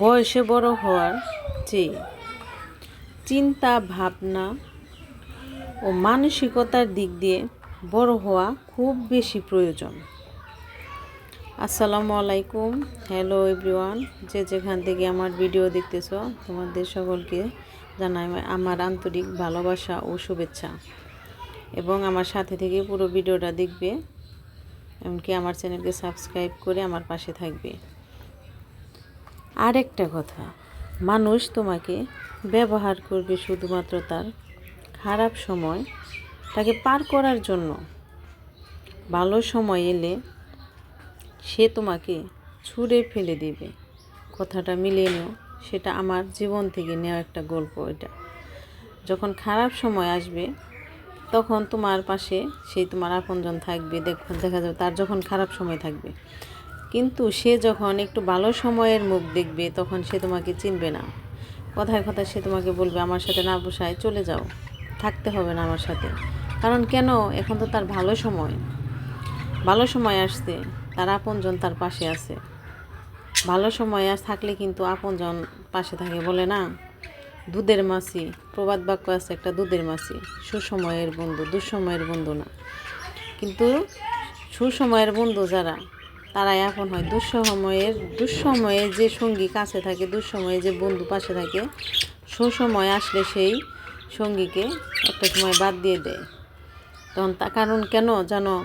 বয়সে বড় হওয়ার চেয়ে চিন্তা, ভাবনা ও মানসিকতার দিক দিয়ে বড় হওয়া খুব বেশি প্রয়োজন। আসসালামু আলাইকুম। হ্যালো এভরিওয়ান যে যেখান থেকে আমার ভিডিও দেখতেছ, তোমাদের সকলকে জানাই আমার আন্তরিক ভালোবাসা ও শুভেচ্ছা। এবং আমার সাথে থেকে পুরো ভিডিওটা দেখবে, এমনকি আমার চ্যানেলকে সাবস্ক্রাইব করে আমার পাশে থাকবে। আর একটা কথা, মানুষ তোমাকে ব্যবহার করবে শুধুমাত্র তার খারাপ সময়, তাকে পার করার জন্য। ভালো সময় এলে সে তোমাকে ছুঁড়ে ফেলে দেবে। কথাটা মিলিয়ে নিও, সেটা আমার জীবন থেকে নেওয়া একটা গল্প এটা। যখন খারাপ সময় আসবে, তখন তোমার পাশে সেই তোমার আপনজন থাকবে, দেখ- দেখা যাবে তার যখন খারাপ সময় থাকবে। কিন্তু সে যখন একটু ভালো সময়ের মুখ দেখবে, তখন সে তোমাকে চিনবে না। কথায় কথায় সে তোমাকে বলবে, আমার সাথে না বসায় চলে যাও। থাকতে হবে না আমার সাথে। কারণ কেন? এখন তো তার ভালো সময়। ভালো সময় আসছে, তার আপনজন তার পাশে আছে। ভালো সময় আস, থাকলে কিন্তু আপনজন পাশে থাকে, বলে না? দুধের মাছি প্রবাদ বাক্য আছে একটা দুধের মাছি সুসময়ের বন্ধু, দুঃসময়ের বন্ধু না। কিন্তু সুসময়ের বন্ধু যারা তারাই আপন হয়। দুঃসময়ের দুঃসময়ে যে সঙ্গী কাছে থাকে, দুঃসময়ে যে বন্ধু পাশে থাকে, সুসময় আসলে সেই সঙ্গীকে একটা সময় বাদ দিয়ে দেয়। তখন তা কারণ কেন জানো?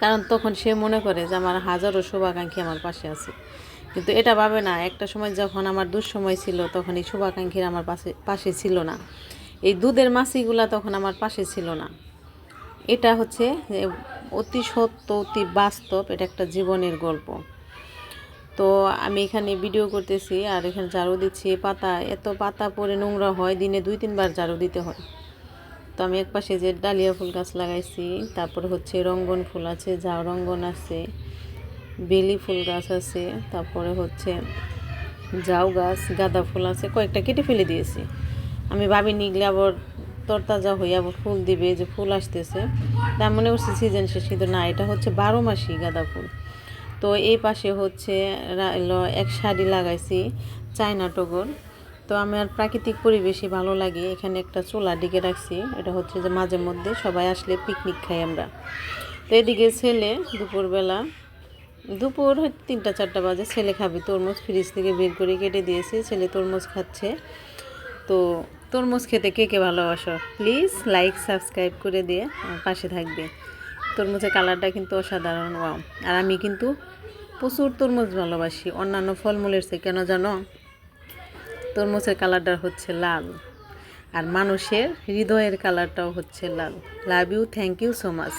কারণ তখন সে মনে করে যে আমার হাজারো শুভাকাঙ্ক্ষী আমার পাশে আছে। কিন্তু এটা ভাবে না, একটা সময় যখন আমার দুঃসময় ছিল, তখন এই শুভাকাঙ্ক্ষীর আমার পাশে পাশে ছিল না। এই দুধের মাছিগুলা তখন আমার পাশে ছিল না। এটা হচ্ছে অতি সত্য, অতি বাস্তব, এটা একটা জীবনের গল্প। তো আমি এখানে ভিডিও করতেছি, আর এখানে ঝাড়ু দিচ্ছি পাতা, এত পাতা পরে নোংরা হয়, দিনে দুই, তিনবার ঝাড়ু দিতে হয়। তো আমি এক পাশে যে ডালিয়া ফুল গাছ লাগাইছি, তারপরে হচ্ছে রঙ্গন ফুল আছে ঝাউ রঙ্গন আছে, বেলি ফুল গাছ আছে, তারপরে হচ্ছে জাউ গাছ, গাঁদা ফুল আছে, কয়েকটা কেটে ফেলে দিয়েছি। আমি ভাবি নিগলে আবার তরতাজা আবার ফুল দিবে যে ফুল আসতেছে। তার মনে করছি সিজন শেষ, কিন্তু না, এটা হচ্ছে বারো মাসি গাঁদা ফুল। তো এই পাশে হচ্ছে এক শাড়ি লাগাইছি, চায়না টগর। তো আমার প্রাকৃতিক পরিবেশই ভালো লাগে, এখানে একটা চুলা ডিগে রাখছি, এটা হচ্ছে যে মাঝে মধ্যে সবাই আসলে পিকনিক খাই আমরা। তো এদিকে ছেলে দুপুরবেলা, দুপুর তিনটা, চারটা বাজে, ছেলে খাবে তরমুজ ফ্রিজ থেকে বের করে কেটে দিয়েছি, ছেলে তরমুজ খাচ্ছে। তো তরমুজ খেতে কে কে ভালোবাসো? প্লিজ লাইক সাবস্ক্রাইব করে দিয়ে পাশে থাকবে। তরমুজের কালারটা কিন্তু অসাধারণ ওয়াও আর আমি কিন্তু প্রচুর তরমুজ ভালোবাসি, অন্যান্য ফলমূলের চেয়ে। কেন জানো? তরমুজের কালারটা হচ্ছে লাল, আর মানুষের হৃদয়ের কালারটাও হচ্ছে লাল। Love you thank you so much